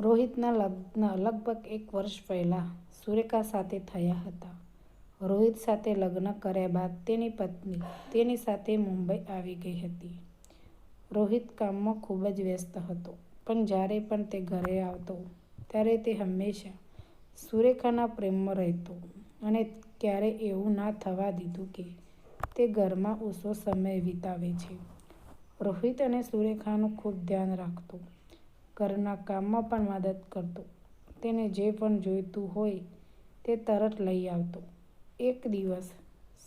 રોહિતના લગ્ન લગભગ એક વર્ષ પહેલાં સુરેખા સાથે થયા હતા. રોહિત સાથે લગ્ન કર્યા બાદ તેની પત્ની તેની સાથે મુંબઈ આવી ગઈ હતી. રોહિત કામમાં ખૂબ જ વ્યસ્ત હતો, પણ જ્યારે પણ તે ઘરે આવતો, ત્યારે તે હંમેશા સુરેખાના પ્રેમમાં રહેતો અને ક્યારેય એવું ના થવા દીધું કે તે ઘરમાં ઓછો સમય વિતાવે છે. રોહિત અને સુરેખાનું ખૂબ ધ્યાન રાખતો ઘરના કામમાં પણ મદદ કરતો. તેને જે પણ જોઈતું હોય તે તરત લઈ આવતો. એક દિવસ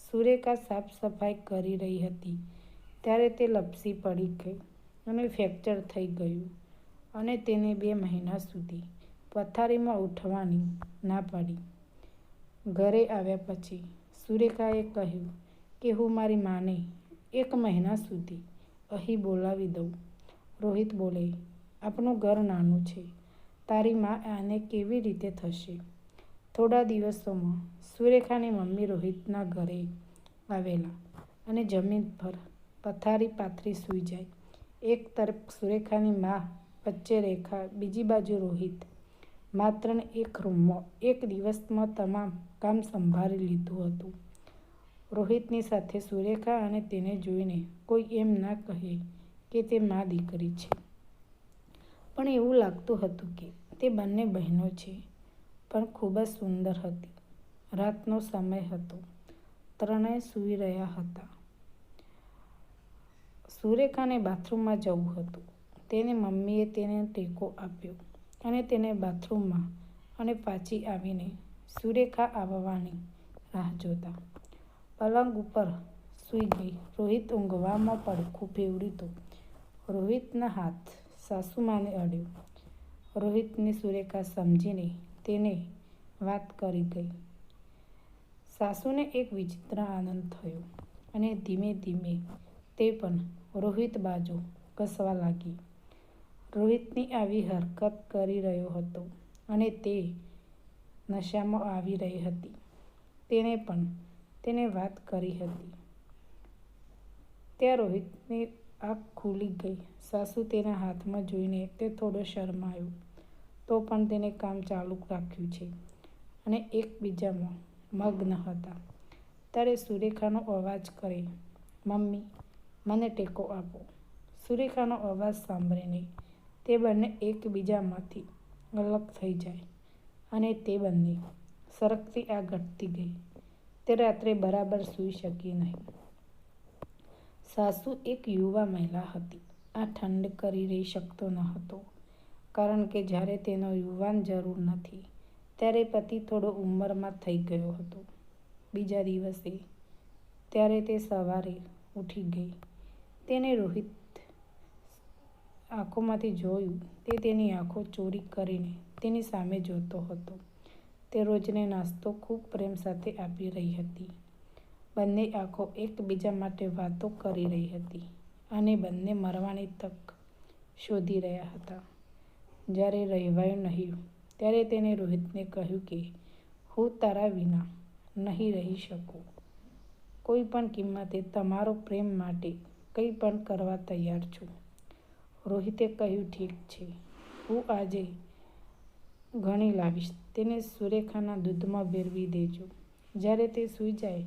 સુરેખા સાફ સફાઈ કરી રહી હતી. ત્યારે તે લપસી પડી ગઈ અને ફ્રેક્ચર થઈ ગયું અને તેને બે મહિના સુધી પથારીમાં ઉઠવાની ના પડી. ઘરે આવ્યા પછી સુરેખાએ કહ્યું કે, હું મારી માને એક મહિના સુધી અહીં બોલાવી દઉં. રોહિત બોલે આપણું ઘર નાનું છે. તારી મા આને કેવી રીતે થશે? થોડા દિવસોમાં સુરેખાની મમ્મી રોહિતના ઘરે આવેલા અને જમીન પર પથારી પાથરી સૂઈ જાય. એક તરફ સુરેખાની મા વચ્ચે રેખા, બીજી બાજુ રોહિત. માત્ર એક રૂમમાં, એક દિવસમાં તમામ કામ સંભાળી લીધું હતું. રોહિતની સાથે સુરેખા અને તેને જોઈને કોઈ એમ ના કહે કે તે મા દીકરી છે. પણ એવું લાગતું હતું કે તે બંને બહેનો છે, પણ ખૂબ જ સુંદર હતી. રાતનો સમય હતો. ત્રણેય સૂઈ રહ્યા હતા. સુરેખાને બાથરૂમમાં જવું હતું. તેની મમ્મીએ તેને ટેકો આપ્યો અને તેને બાથરૂમમાં અને પાછી આવીને સુરેખા આવવાની રાહ જોતા. પલંગ ઉપર સૂઈ ગઈ. રોહિત ઊંઘવામાં પડખું ફેવડી રોહિતના હાથ સાસુમાને અડ્યો. રોહિતની સુરેખા સમજીને તેને વાત કરી ગઈ. સાસુને એક વિચિત્ર આનંદ થયો અને ધીમે ધીમે તે પણ રોહિત બાજુ ઘસવા લાગી. રોહિતની આવી હરકત કરી રહ્યો હતો અને તે નશામાં આવી રહી હતી. તેણે પણ તેને વાત કરી હતી. ત્યાં રોહિતની આંખ ખુલી ગઈ. સાસુ તેના હાથમાં જોઈને તે થોડો શરમાયો. તો પણ તેને કામ ચાલુ રાખ્યું છે. અને એકબીજામાં મગ્ન હતા. ત્યારે સુરેખાનો અવાજ કરે. મમ્મી, મને ટેકો આપો. સુરેખાનો અવાજ સાંભળીને તે બંને એકબીજામાંથી અલગ થઈ જાય. અને તે બંને સરકતી આ ઘટતી ગઈ. તે રાત્રે બરાબર સૂઈ શકી નહીં. સાસુ એક યુવા મહિલા હતી. આ ઠંડ કરી રહી શકતો ન હતો, કારણ કે જ્યારે તેનો યુવાન જરૂર નથી, ત્યારે પતિ થોડો ઉંમરમાં થઈ ગયો હતો. બીજા દિવસે ત્યારે તે સવારે ઉઠી ગઈ. તેને રોહિત આંખોમાંથી જોયું તે તેની આંખો ચોરી કરીને તેની સામે જોતો હતો. તે રોજને નાસ્તો ખૂબ પ્રેમ સાથે આપી રહી હતી. બંને આંખો એકબીજા માટે વાતો કરી રહી હતી અને બંને મરવાની તક શોધી રહ્યા હતા. જ્યારે રહેવાયું નહીં, ત્યારે તેણે રોહિતને કહ્યું કે, હું તારા વિના નહીં રહી શકું. કોઈ પણ કિંમતે તમારો પ્રેમ માટે કંઈ પણ કરવા તૈયાર છું. રોહિતે કહ્યું, ઠીક છે, હું આજે ઘણી લાવીશ. તેને સુરેખાના દૂધમાં ભેરવી દેજો. જ્યારે તે સૂઈ જાય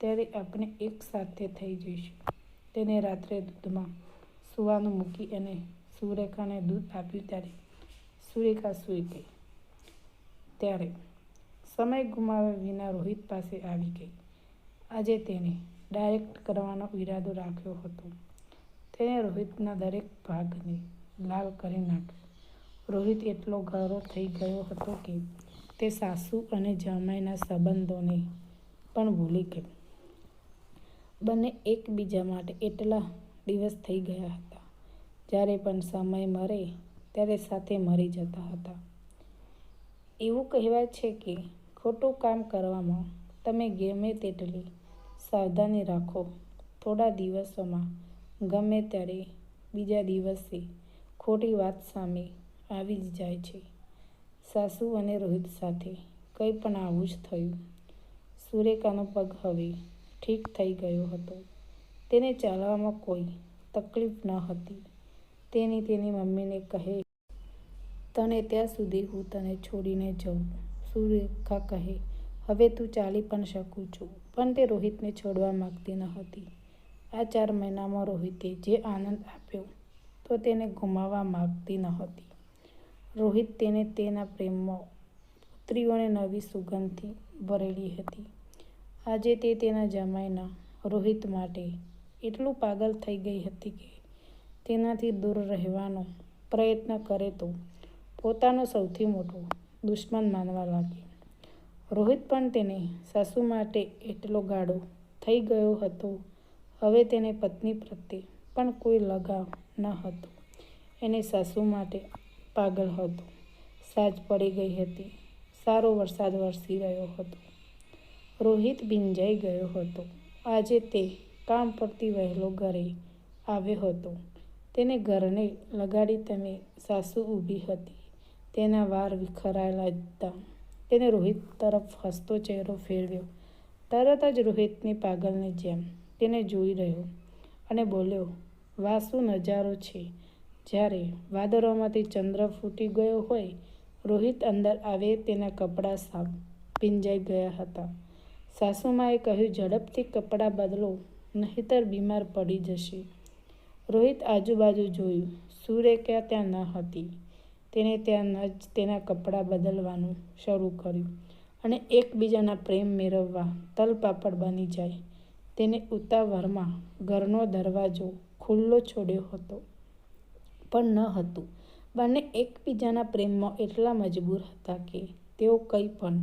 ત્યારે આપણે એક સાથે થઈ જઈશું. તેને રાત્રે દૂધમાં સૂવાનું મૂકી અને સુરેખાને દૂધ આપ્યું ત્યારે સુરેખા સૂઈ ગઈ. ત્યારે સમય ગુમાવ્યા વિના રોહિત પાસે આવી ગઈ. આજે તેને ડાયરેક્ટ કરવાનો ઈરાદો રાખ્યો હતો. તેણે રોહિતના દરેક ભાગને લાલ કરી નાખ્યો. રોહિત એટલો ગૌરવ થઈ ગયો હતો કે તે સાસુ અને જમાઈના સંબંધોને પણ ભૂલી ગઈ બંને એકબીજા માટે એટલા દિવસ થઈ ગયા હતા. જ્યારે પણ સમય મરે ત્યારે સાથે મરી જતા હતા. એવું કહેવાય છે કે ખોટું કામ કરવામાં તમે ગમે તેટલી સાવધાની રાખો. થોડા દિવસોમાં ગમે ત્યારે બીજા દિવસે ખોટી વાત સામે આવી જ જાય છે. સાસુ અને રોહિત સાથે કંઈ પણ આવું જ થયું. સુરેખાનો પગ હવે ઠીક થઈ ગયો હતો. તેને ચાલવામાં કોઈ તકલીફ ન હતી. તેની તેની મમ્મીને કહે, તને ત્યાં સુધી હું તને છોડીને જઉં. સુરેખા કહે, હવે તું ચાલી પણ શકું છું. પણ તે રોહિતને છોડવા માગતી ન હતી. આ ચાર મહિનામાં રોહિતે જે આનંદ આપ્યો, તો તેને ગુમાવવા માગતી ન હતી. રોહિત તેને તેના પ્રેમમાં પુત્રીઓને નવી સુગંધથી ભરેલી હતી. આજે તે તેના જમાઈના રોહિત માટે એટલું પાગલ થઈ ગઈ હતી કે તેનાથી દૂર રહેવાનો પ્રયત્ન કરે તો પોતાનો સૌથી મોટો દુશ્મન માનવા લાગી રોહિત પણ તેને સાસુ માટે એટલો ગાળો થઈ ગયો હતો. હવે તેને પત્ની પ્રત્યે પણ કોઈ લગાવ ન હતો. એને સાસુ માટે પાગલ હતો. સાજ પડી ગઈ હતી. સારો વરસાદ વરસી રહ્યો હતો. રોહિત ભીંજાઈ ગયો હતો. આજે તે કામ પરથી વહેલો ઘરે આવ્યો હતો. તેને ઘરને લગાડી તમે સાસુ ઊભી હતી. તેના વાર વિખરાયેલા હતા. તેને રોહિત તરફ હસતો ચહેરો ફેરવ્યો. તરત જ રોહિતની પાગલની જેમ તેને જોઈ રહ્યો અને બોલ્યો, વાહ નજારો છે. જ્યારે વાદળોમાંથી ચંદ્ર ફૂટી ગયો હોય, રોહિત અંદર આવે તેના કપડાં સાવ ભીંજાઈ ગયા હતા. સાસુમાએ કહ્યું, ઝડપથી કપડાં બદલો, નહીતર બીમાર પડી જશે. રોહિત આજુબાજુ જોયું. સુરેખા ત્યાં ન હતી. તેને ત્યાં ન જ તેના કપડાં બદલવાનું શરૂ કર્યું અને એકબીજાના પ્રેમ મેળવવા તલપાપડ બની જાય. તેને ઉતાવળમાં ઘરનો દરવાજો ખુલ્લો છોડ્યો હતો, પણ ન હતું. બંને એકબીજાના પ્રેમમાં એટલા મજબૂર હતા કે તેઓ કંઈ પણ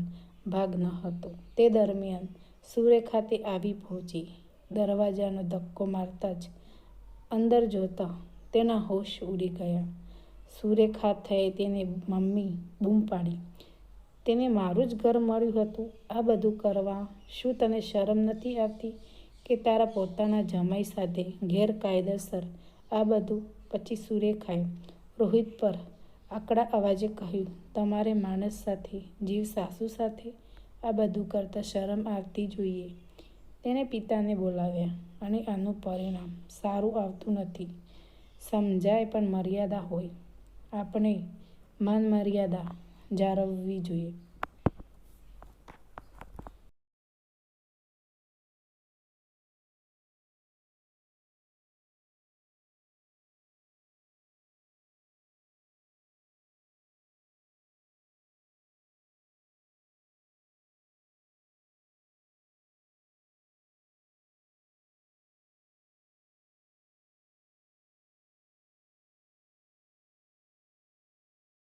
ભાગ ન હતો. તે દરમિયાન સુરેખા તે આવી પહોંચી, દરવાજાનો ધક્કો મારતા જ અંદર જોતા તેના હોશ ઉડી ગયા. સુરેખા થઈ તેને મમ્મી બૂમ પાડી. તેને મારું જ ઘર મળ્યું હતું. આ બધું કરવા શું તને શરમ નથી આવતી કે તારા પોતાના જમાઈ સાથે ગેરકાયદેસર આ બધું પછી સુરેખાએ રોહિત પર આકડા અવાજે કહ્યું, તમારે માણસ સાથે, જીવ સાસુ સાથે આ બધું કરતાં શરમ આવતી જોઈએ. તેણે પિતાને બોલાવ્યા અને આનું પરિણામ સારું આવતું નથી. સમજાય પણ મર્યાદા હોય. આપણે માન મર્યાદા જાળવવી જોઈએ.